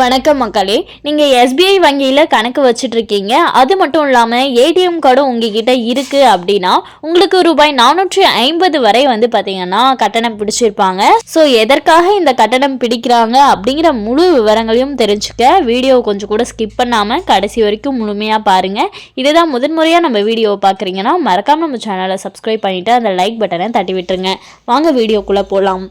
வணக்கம் மக்களே. நீங்கள் எஸ்பிஐ வங்கியில் கணக்கு வச்சுட்ருக்கீங்க. அது மட்டும் இல்லாமல் ஏடிஎம் கார்டும் உங்ககிட்ட இருக்குது அப்படின்னா உங்களுக்கு ரூபாய் நானூற்றி ஐம்பது வரை வந்து பார்த்தீங்கன்னா கட்டணம் பிடிச்சிருப்பாங்க. ஸோ எதற்காக இந்த கட்டணம் பிடிக்கிறாங்க அப்படிங்கிற முழு விவரங்களையும் தெரிஞ்சுக்க வீடியோ கொஞ்சம் கூட ஸ்கிப் பண்ணாமல் கடைசி வரைக்கும் முழுமையாக பாருங்கள் இதுதான் முதன்முறையாக நம்ம வீடியோவை பார்க்குறீங்கன்னா மறக்காமல் நம்ம சேனலை சப்ஸ்கிரைப் பண்ணிவிட்டு அந்த லைக் பட்டனை தட்டி விட்டுருங்க. வாங்க வீடியோக்குள்ளே போகலாம்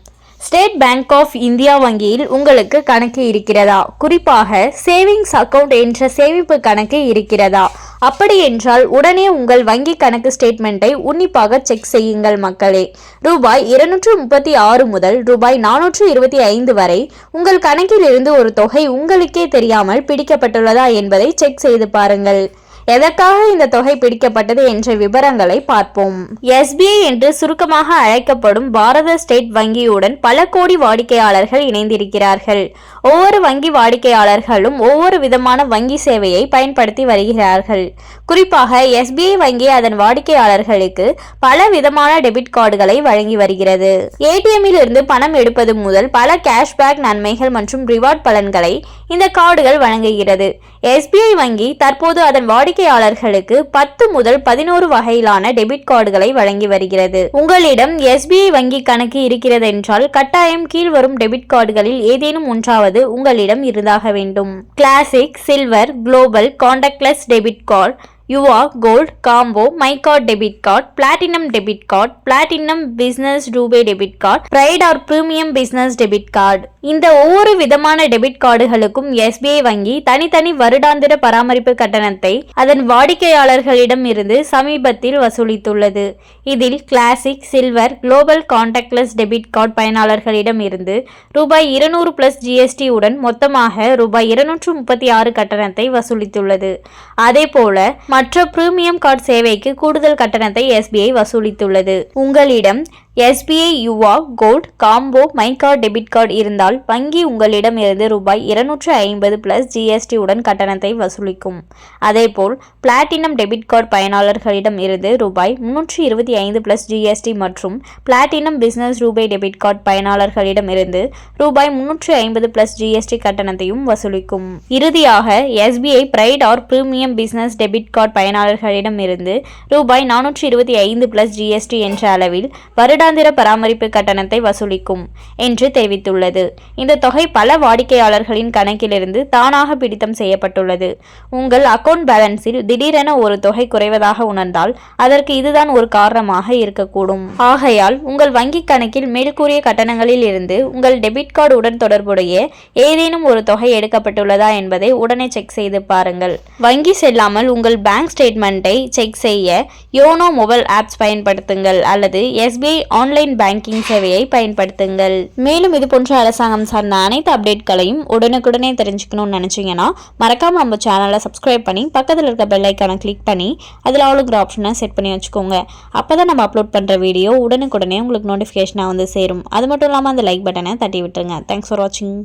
ஸ்டேட் பேங்க் ஆஃப் இந்தியா வங்கியில் உங்களுக்கு கணக்கு இருக்கிறதா? குறிப்பாக சேவிங்ஸ் அக்கவுண்ட் என்ற சேமிப்பு கணக்கு இருக்கிறதா? அப்படி என்றால் உடனே உங்கள் வங்கி கணக்கு ஸ்டேட்மெண்ட்டை உன்னிப்பாக செக் செய்யுங்கள் மக்களே. ரூபாய் இருநூற்று முப்பத்தி ஆறு முதல் ரூபாய் நானூற்று இருபத்தி ஐந்து வரை உங்கள் கணக்கிலிருந்து ஒரு தொகை உங்களுக்கே தெரியாமல் பிடிக்கப்பட்டுள்ளதா என்பதை செக் செய்து பாருங்கள். எதற்காக இந்த தொகை பிடிக்கப்பட்டது என்ற விவரங்களை பார்ப்போம். எஸ்பிஐ என்று சுருக்கமாக அழைக்கப்படும் பாரத ஸ்டேட் வங்கியுடன் பல கோடி வாடிக்கையாளர்கள் இணைந்திருக்கிறார்கள். ஒவ்வொரு வங்கி வாடிக்கையாளர்களும் ஒவ்வொரு விதமான வங்கி சேவையை பயன்படுத்தி வருகிறார்கள். குறிப்பாக எஸ்பிஐ வங்கி அதன் வாடிக்கையாளர்களுக்கு பல விதமான டெபிட் கார்டுகளை வழங்கி வருகிறது. ஏடிஎம்மில் இருந்து பணம் எடுப்பது முதல் பல கேஷ்பேக் நன்மைகள் மற்றும் ரிவார்ட் பலன்களை இந்த கார்டுகள் வழங்குகிறது. எஸ்பிஐ வங்கி தற்போது அதன் வாடிக்கையாளர்களுக்கு பத்து முதல் பதினோரு வகையிலான டெபிட் கார்டுகளை வழங்கி வருகிறது. உங்களிடம் எஸ்பிஐ வங்கி கணக்கு இருக்கிறது என்றால் கட்டாயம் கீழ்வரும் டெபிட் கார்டுகளில் ஏதேனும் ஒன்றாவது உங்களிடம் இருந்தாக வேண்டும். Classic silver global contactless debit card Yuva gold combo my card debit card platinum debit card platinum business RuPay debit card pride or premium business debit card இந்த ஒவ்வொரு விதமான டெபிட் கார்டுகளுக்கும் எஸ்பிஐ வங்கி தனித்தனி வருடாந்திர பராமரிப்பு கட்டணத்தை அதன் வாடிக்கையாளர்களிடம் இருந்து சமீபத்தில் வசூலித்துள்ளது. இதில் classic silver global contactless debit card பயனாளர்களிடம் இருந்து ரூபாய் இருநூறு பிளஸ் ஜிஎஸ்டி உடன் மொத்தமாக ரூபாய் இருநூற்று முப்பத்தி ஆறு கட்டணத்தை வசூலித்துள்ளது. அதேபோல மற்ற பிரீமியம் கார்டு சேவைக்கு கூடுதல் கட்டணத்தை எஸ்பிஐ வசூலித்துள்ளது. உங்களிடம் SBI Yuva gold combo my card debit card இருந்தால் வங்கி உங்களிடம் இருந்து ரூபாய் இருநூற்று ஐம்பது பிளஸ் ஜிஎஸ்டி உடன் கட்டணத்தை வசூலிக்கும். அதேபோல் பிளாட்டினம் டெபிட் கார்டு பயனாளர்களிடம் இருந்து ரூபாய் முன்னூற்றி இருபத்தி ஐந்து பிளஸ் ஜிஎஸ்டி மற்றும் பிளாட்டினம் பிசினஸ் ரூபாய் டெபிட் கார்டு பயனாளர்களிடம் இருந்து ரூபாய் முன்னூற்றி ஐம்பது பிளஸ் ஜிஎஸ்டி கட்டணத்தையும் வசூலிக்கும். இறுதியாக SBI pride or premium business debit card பயனாளர்களிடம் இருந்து ரூபாய் நானூற்று இருபத்தி ஐந்து பிளஸ் ஜிஎஸ்டி என்ற அளவில் வருட வருடாந்திர பராமரிப்பு கட்டணத்தை வசூலிக்கும் என்று தெரிவித்துள்ளது. இந்த தொகை பல வாடிக்கையாளர்களின் கணக்கிலிருந்து தானாக பிடித்தம் செய்யப்பட்டுள்ளது. உங்கள் அக்கவுண்ட் பேலன்ஸில் திடீரென ஒரு தொகை குறைவதாக உணர்ந்தால் அதற்கு இதுதான் ஒரு காரணமாக இருக்கக்கூடும். ஆகையால் உங்கள் வங்கிக் கணக்கில் மேற்கூறிய கட்டணங்களில் இருந்து உங்கள் டெபிட் கார்டு உடன் தொடர்புடைய ஏதேனும் ஒரு தொகை எடுக்கப்பட்டுள்ளதா என்பதை உடனே செக் செய்து பாருங்கள். வங்கி செல்லாமல் உங்கள் பேங்க் ஸ்டேட்மெண்ட்டை செக் செய்ய யோனோ மொபைல் ஆப்ஸ் பயன்படுத்துங்கள் அல்லது எஸ்பிஐ ஆன்லைன் பேங்கிங் சேவையை பயன்படுத்துங்கள். மேலும் இது போன்ற அரசாங்கம் சார்ந்த அனைத்து அப்டேட்களையும் உடனுக்குடனே தெரிஞ்சுக்கணும்னு நினச்சிங்கன்னா மறக்காமல் நம்ம சேனலை சப்ஸ்கிரைப் பண்ணி பக்கத்தில் இருக்க பெல்லைக்கான கிளிக் பண்ணி அதில் ஆளுங்கிற ஆப்ஷனை செட் பண்ணி வச்சுக்கோங்க. அப்போ தான் நம்ம அப்லோட் பண்ணுற வீடியோ உடனுக்குடனே உங்களுக்கு நோட்டிஃபிகேஷனாக வந்து சேரும். அது மட்டும் இல்லாமல் அந்த லைக் பட்டனை தட்டி விட்டுருங்க. தேங்க்ஸ் ஃபார் வாட்சிங்